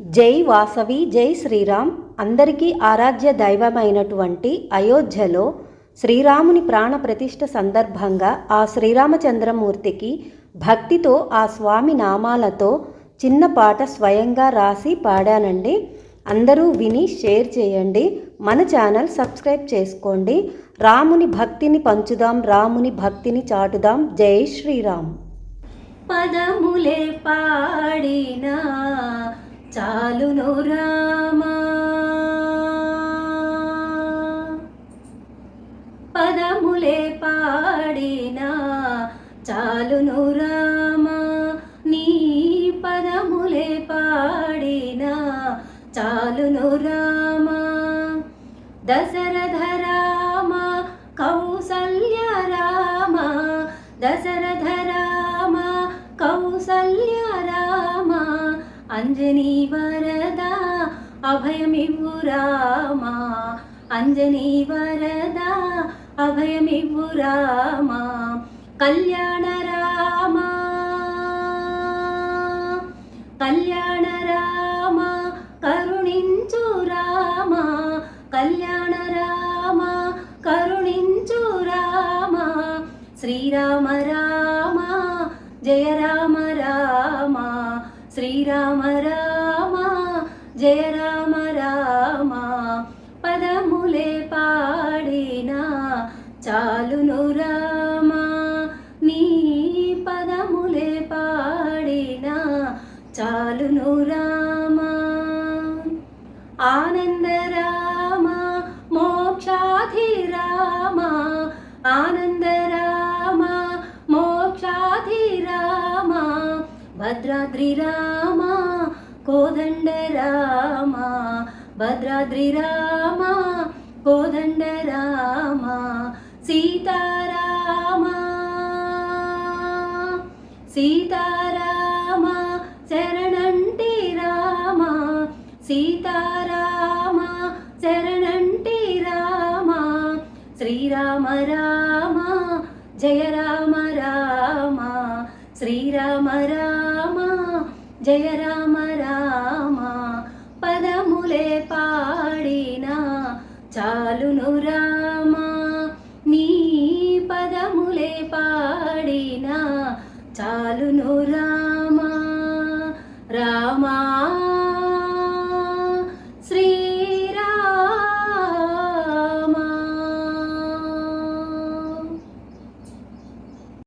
జై వాసవి జై శ్రీరామ్. అందరికీ ఆరాధ్య దైవమైనటువంటి అయోధ్యలో శ్రీరాముని ప్రాణ ప్రతిష్ఠ సందర్భంగా ఆ శ్రీరామచంద్రమూర్తికి భక్తితో ఆ స్వామి నామాలతో చిన్న పాట స్వయంగా రాసి పాడానండి. అందరూ విని షేర్ చేయండి. మన ఛానల్ సబ్స్క్రైబ్ చేసుకోండి. రాముని భక్తిని పంచుదాం రాముని భక్తిని చాటుదాం. జై శ్రీరామ్. పదములే పాడినా చాలును రామా. పదములే పాడినా చాలును రామా. నీ పదములే పాడినా చాలును రామా. దశరథ రామ కౌసల్య రామ దశరథ అంజనీ వరద అభయమివ్వు రామా. అంజనీ వరద అభయమివ్వు రామా. కళ్యాణ రామా. కళ్యాణ రామా కరుణించు రామా. కళ్యాణ రామా కరుణించు రామా. శ్రీరామ రామ జయ రామ రామ. శ్రీరామ రామ జయ రామ రామ పదములే పాడినా చాలును రామ. నీ పదములే పాడినా చాలును రామ. ఆనందరా భద్రాద్రి రామ కోదండ రామ భద్రాద్రి రామ కోదండ రామ సీతారామ. సీతారామ శరణంటి రామ. సీతారామ శరణంటి రామ. శ్రీరామ రామ జయ రామ రామ. శ్రీరామ రామ జయ రామ రామ పదములే పాడినా చాలును రామ. నీ పదములే పాడినా చాలును రామ. రామా